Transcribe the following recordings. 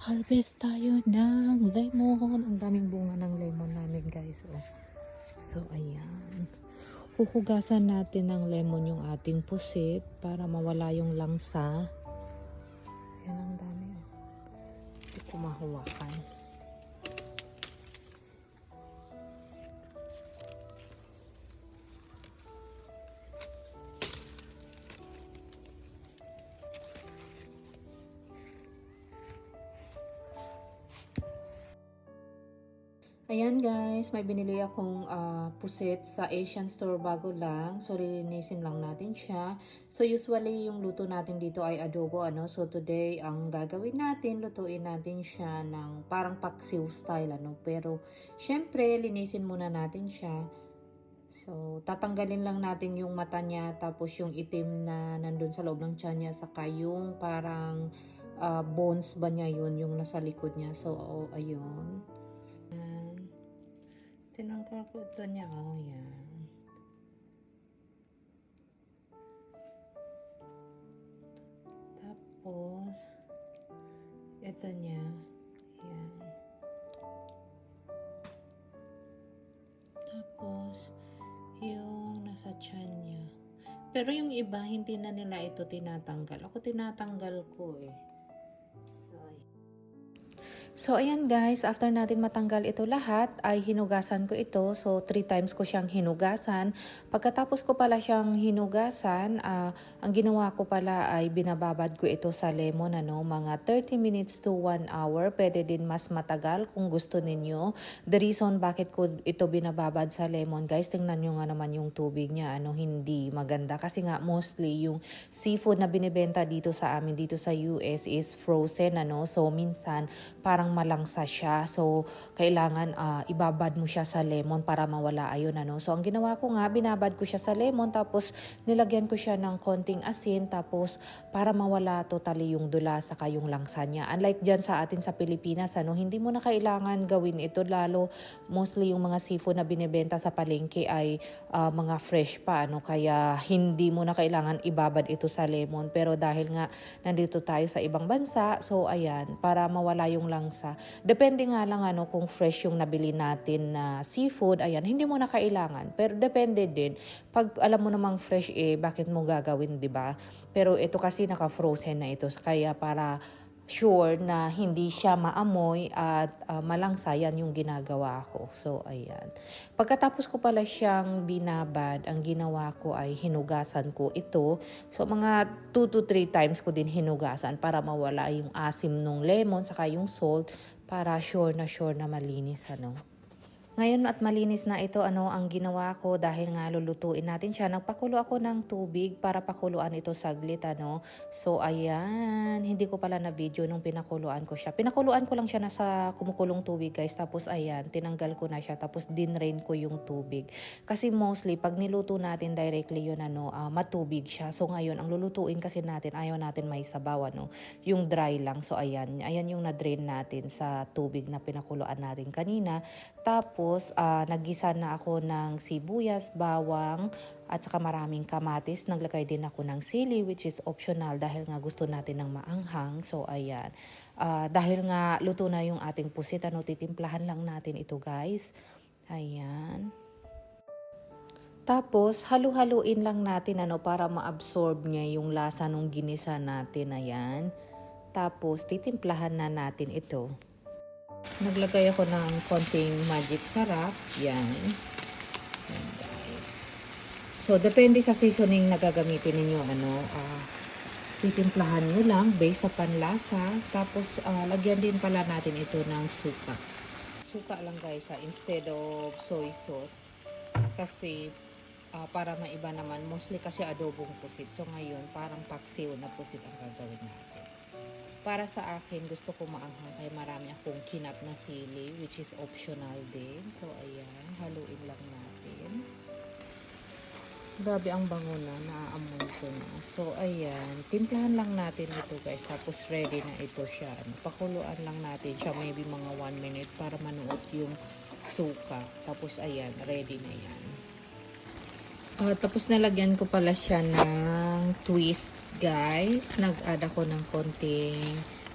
Harvest tayo ng lemon. Ang daming bunga ng lemon namin guys. Oh. So, ayan. Huhugasan natin ng lemon yung ating pusit para mawala yung langsa. Ayan ang dami. Oh. Hindi ko mahawakan. Ayan guys, may binili akong ah, pusit sa Asian store bago lang. So lilinisin lang natin siya. So usually yung luto natin dito ay adobo ano. So today ang gagawin natin, lutuin natin siya ng parang paksiw style ano. Pero syempre linisin muna natin siya. So tatanggalin lang natin yung mata niya tapos yung itim na nandun sa loob ng tiyan niya saka yung parang ah, bones ba niya yun yung nasa likod niya. So oh, ayun. Tinanggal ko ito niya. Oh, yan. Tapos, ito niya. Yan. Tapos, yung nasa tiyan niya. Pero yung iba, hindi na nila ito tinatanggal. Ako tinatanggal ko eh. So, ayan guys, after natin matanggal ito lahat, ay hinugasan ko ito. So, three times ko siyang hinugasan. Pagkatapos ko pala siyang hinugasan, ah, ang ginawa ko pala ay binababad ko ito sa lemon, ano, mga 30 minutes to 1 hour. Pwede din mas matagal kung gusto ninyo. The reason bakit ko ito binababad sa lemon, guys, tingnan nyo nga naman yung tubig niya, ano, hindi maganda. Kasi nga, mostly yung seafood na binibenta dito sa amin, dito sa US is frozen, ano. So, minsan, parang malangsa siya. So, kailangan ah, ibabad mo siya sa lemon para mawala ayun ano. So, ang ginawa ko nga, binabad ko siya sa lemon tapos nilagyan ko siya ng konting asin tapos para mawala totally yung dula saka yung langsa niya. Unlike dyan sa atin sa Pilipinas, ano, hindi mo na kailangan gawin ito lalo mostly yung mga seafood na binebenta sa palengke ay ah, mga fresh pa ano kaya hindi mo na kailangan ibabad ito sa lemon pero dahil nga nandito tayo sa ibang bansa so ayan para mawala yung langsa depende nga lang ano kung fresh yung nabili natin na seafood ayan hindi mo na kailangan. Pero depende din pag alam mo namang fresh eh bakit mo gagawin di ba? Pero ito kasi naka frozen na ito kaya para sure na hindi siya maamoy at ah, malangsa yan yung ginagawa ko. So, ayan. Pagkatapos ko pala siyang binabad, ang ginawa ko ay hinugasan ko ito. So, mga 2 to 3 times ko din hinugasan para mawala yung asim ng lemon saka yung salt para sure na sure na malinis ano. Ngayon at malinis na ito, ano ang ginawa ko dahil nga lulutuin natin siya. Nagpakulo ako ng tubig para pakuluan ito saglit, ano. So, ayan. Hindi ko pala na video nung pinakuluan ko siya. Pinakuluan ko lang siya na sa kumukulong tubig, guys. Tapos, ayan, tinanggal ko na siya. Tapos, dinrain ko yung tubig. Kasi mostly, pag niluto natin directly yun, ano, ah, matubig siya. So, ngayon, ang lulutuin kasi natin, ayaw natin may sabaw, ano. Yung dry lang. So, ayan. Ayan yung na-drain natin sa tubig na pinakuluan natin kanina. Tapos, ah, naggisa na ako ng sibuyas, bawang, at saka maraming kamatis. Naglagay din ako ng sili, which is optional dahil nga gusto natin ng maanghang. So, ayan. Ah, dahil nga luto na yung ating pusit, ano, titimplahan lang natin ito, guys. Ayan. Tapos, halu-haluin lang natin ano, para ma-absorb niya yung lasa ng ginisa natin. Ayan. Tapos, titimplahan na natin ito. Naglagay ako ng konting magic sarap. Yan. Yan guys. So, depende sa seasoning na gagamitin ninyo. Ano, ah, titimplahan nyo lang based sa panlasa. Tapos, ah, lagyan din pala natin ito ng suka. Suka lang guys, ah, instead of soy sauce. Kasi, ah, para maiba naman, mostly kasi adobong pusit. So, ngayon, parang paksiw na pusit ang gagawin natin. Para sa akin, gusto ko maanghang kaya marami akong kinap na sili, which is optional din. So, ayan, haluin lang natin. Grabe ang bango na, naaamoy ko na. So, ayan, timplahan lang natin ito guys. Tapos, ready na ito siya. Ano, Pakuluan lang natin siya, maybe mga 1 minute para manuot yung suka. Tapos, ayan, ready na yan. Ah, tapos nalagyan ko pala siya ng twist, guys. Nag-add ako ng konting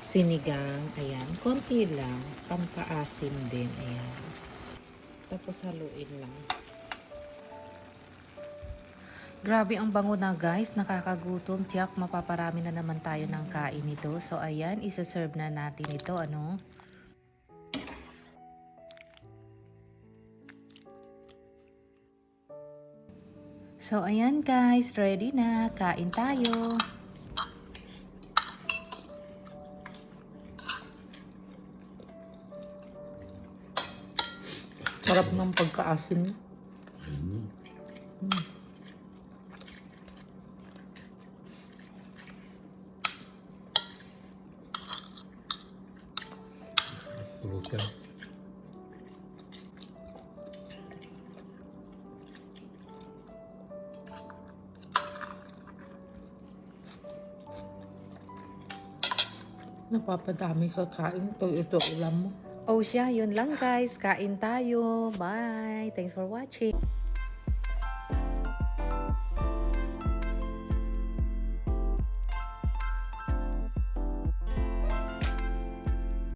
sinigang. Ayan, konti lang. Pampaasim din. Ayan. Tapos haluin lang. Grabe ang bango na guys, nakakagutom. Tiyak, mapaparami na naman tayo ng kain nito. So ayan, isa-serve na natin ito. Ano? So ayan guys, ready na. Kain tayo. Sarap ng pagkaasim. Mm. Buka. Napapadami ka kain pag ito ulam mo. Oh siya, yun lang guys. Kain tayo. Bye. Thanks for watching.